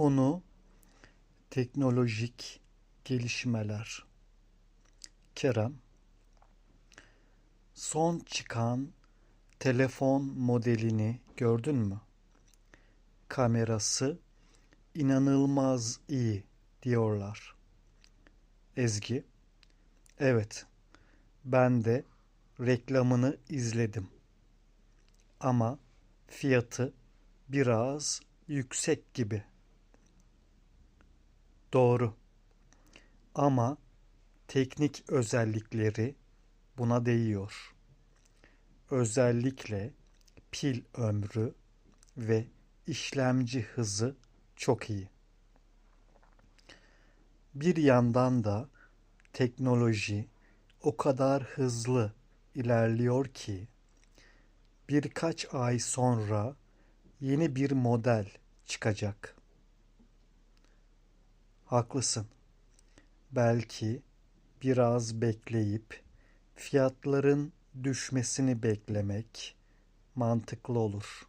Konu teknolojik gelişmeler. Kerem, son çıkan telefon modelini gördün mü? Kamerası inanılmaz iyi diyorlar. Ezgi, evet ben de reklamını izledim. Ama fiyatı biraz yüksek gibi. Doğru. Ama teknik özellikleri buna değiyor. Özellikle pil ömrü ve işlemci hızı çok iyi. Bir yandan da teknoloji o kadar hızlı ilerliyor ki birkaç ay sonra yeni bir model çıkacak. Haklısın. Belki biraz bekleyip fiyatların düşmesini beklemek mantıklı olur.